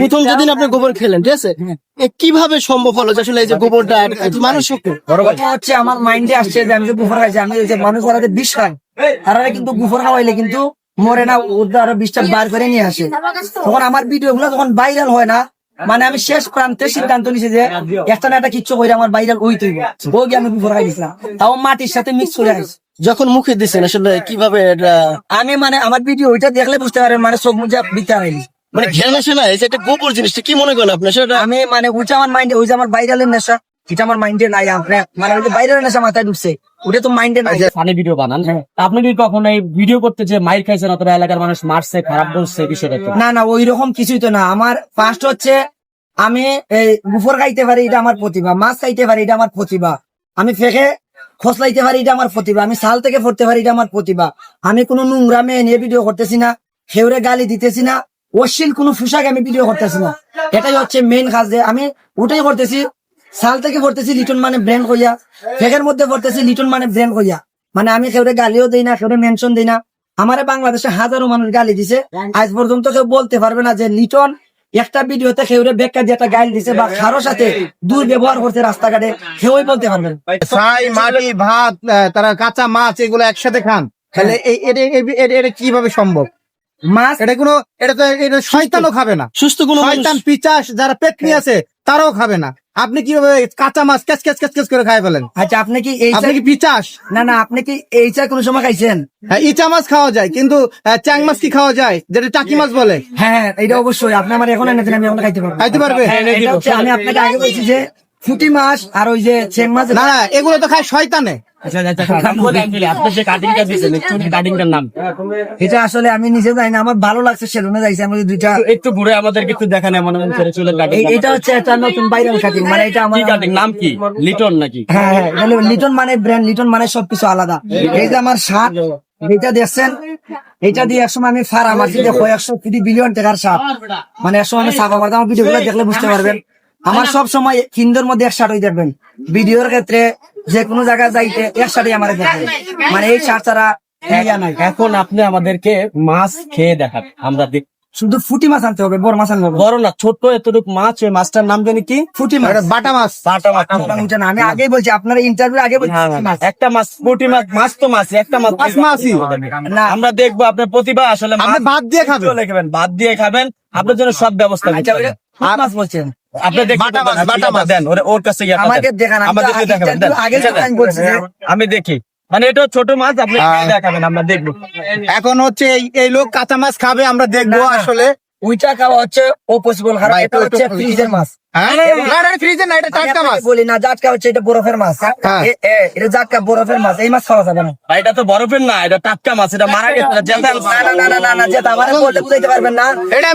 প্রথম যেদিন আপনি গোবর খেলেন ঠিক আছে? কীভাবে সম্ভব হলো আসলে এই যে গোবরটা মানুষ কথা হচ্ছে আমার মাইন্ডে আসছে যে আমি যে গুফর খাইছি আমি ওই যে মানুষ ওরা যে বিষ খায় তারা কিন্তু গুফর খাওয়াইলে কিন্তু মরে না ওদের আরও বিষটা বার করে নিয়ে আসে। তখন আমার ভিডিও গুলো যখন ভাইরাল হয় না মানে আমি শেষ প্রান্তে সিদ্ধান্ত নিছি যে একটা না একটা কিচ্ছু করে আমার ভাইরাল ওই তৈরি ও গিয়ে আমি গুফর খাই দিছিলাম। তাও মাটির সাথে মিক্স করে আসি যখন মুখে দিচ্ছেন আসলে কীভাবে আমি মানে আমার ভিডিও ওইটা দেখলে বুঝতে পারেন মানে চোখ মুজে পারেনি মানে ঘেন আসে না? এই যে একটা গোবর জিনিসটা কি মনে করেন আপনি? সেটা আমি মানে ওইটা আমার মাইন্ডে ওই যে আমার ভাইরালের নেশা এটা আমার মাইন্ডে নাই আপনার মানে ওই যে নেশা মাথায় ঢুকছে ওটা তো মাইন্ডে নাই। ফানি ভিডিও বানান আপনি কি কখনো এই ভিডিও করতে যে মাইর খাইছেন অথবা এলাকার মানুষ মারছে খারাপ বলছে বিষয়টা না না ওই রকম কিছুই তো না। আমার ফার্স্ট হচ্ছে আমি এই গুফর খাইতে পারি এটা আমার প্রতিভা। মাছ খাইতে পারি এটা আমার প্রতিভা। আমি ফেকে খসলাইতে পারি এটা আমার প্রতিভা। আমি সাল থেকে পড়তে পারি এটা আমার প্রতিভা। আমি কোনো নোংরা মেয়ে নিয়ে ভিডিও করতেছি না খেউরে গালি দিতেছি না অশ্লীল কোনো পোশাক আমি ভিডিও করতেছি না এটাই হচ্ছে মেইন কাজ যে আমি ওটাই করতেছি সাল থেকে পড়তেছি লিটন মানে ব্র্যান্ড কইয়া ফেকের মধ্যে পড়তেছি লিটন মানে ব্র্যান্ড কইয়া মানে আমি কেউরে গালিও দেই না কেউরে মেনশন দেই না আমারে বাংলাদেশে হাজারো মানুষ গালি দিছে আজ পর্যন্ত কেউ বলতে পারবে না যে লিটন একটা ভিডিওতে খেউরে বেকা দিয়ে একটা গাইল দিছে বা কারোর সাথে দুর্ব্যবহার করছে রাস্তাঘাটে কেউই বলতে পারবে না ছাই মাটি ভাত তারা কাঁচা মাছ এগুলো একসাথে খান তাহলে এটা কীভাবে সম্ভব মাছ এটা কোনো এটা তো এটা শয়তানও খাবে না। সুস্থ কোনো শয়তান পিচাস যারা পেটনি আছে তারাও খাবে না। আপনি কীভাবে কাঁচা মাছ ক্যাচ ক্যাচ ক্যাচ ক্যাচ করে খাই ফেলেন? আচ্ছা আপনি কি এই আপনি কি পিচাস? না না আপনি কি এই চা কোনো সময় খাইছেন? হ্যাঁ, ইচা মাছ খাওয়া যায় কিন্তু চ্যাং মাছ কি খাওয়া যায় যেটা টাকি মাছ বলে? হ্যাঁ হ্যাঁ, এটা অবশ্যই। আপনি আমার এখন এনে দিন আমি এখন খাইতে পারব। খাইতে পারবে? হ্যাঁ, আমি আপনাকে আগে বলছি যে ফুটি মাছ আর ওই যে চেং মাছ। না না এগুলো তো খায় শয়তানে। আচ্ছা আচ্ছা নাম বলে actually আপনি যে কাটিংটা দিয়েছেন একটু কাটিংটার নাম। এটা আসলে আমি নিজে জানি না আমার ভালো লাগছে সেলুনে যাইছি আমি দুইটা একটু ঘুরে আমাদের কিছু দেখান এমন এমন করে চুলের কাটিং এটা হচ্ছে একটা নতুন ভাইরাল কাটিং মানে এটা আমার কাটিং নাম কি? লিটন নাকি? হ্যাঁ হ্যাঁ লিটন মানে ব্র্যান্ড লিটন মানে সবকিছু আলাদা। এই যে আমার শার্ট এটা দেখছেন? এটা দিয়ে একসময় আমি আছি দেখো একশো কোটি বিলিয়ন টাকার শার্ট মানে একসময় আমি সাফা করতাম আমার ভিডিও গুলো দেখলে বুঝতে পারবেন। আমার সব সময় হিন্দুর মধ্যে এক শার্ট হয়ে দেখবেন ভিডিওর ক্ষেত্রে যে কোনো জায়গায় যাইতে এক শার্টই আমার দেখবেন। মানে এই শার্ট ছাড়া এখন আপনি আমাদেরকে মাছ খেয়ে দেখান আমরা শুধু ফুটি মাছ আনতে হবে বড় মাছ আনতে হবে। বড় না ছোট্ট এতটুকু মাছ ওই মাছটার নাম জানি কি? ফুটি মাছ। বাটা মাছ। বাটা মাছ। না, আমি আগেই বলছি আপনার ইন্টারভিউ আগে বলছি হ্যাঁ। একটা মাছ ফুটি মাছ মাছ তো মাছ একটা মাছ। মাছ মাছই। না আমরা দেখব আপনার প্রতিভা আসলে আপনি ভাত দিয়ে খাবেন। ভাত দিয়ে খাবেন আপনার জন্য সব ব্যবস্থা আচ্ছা মাছ বলছেন। আমি দেখি। মানে এটা ছোট মাছ আপনি দেখাবেন আমরা দেখব। এখন হচ্ছে এই- এই লোক কাঁচা মাছ খাবে আমরা দেখব না, না। আসলে। ওইটা খাওয়া হচ্ছে ও পসিবল খারাপ এটা হচ্ছে ফ্রিজের মাছ। না না ফ্রিজে না এটা টাটকা মাছ। বলি না জাটকা হচ্ছে এটা বরফের মাছ। হ্যাঁ। এ- এ, এটা জাটকা বরফের মাছ এই মাছ খাওয়া যাবে না। এটা তো বরফের না এটা টাটকা মাছ এটা মারা গেছে না না না না না না যেটা আমার বলতে বুঝাইতে পারবেন না। এটা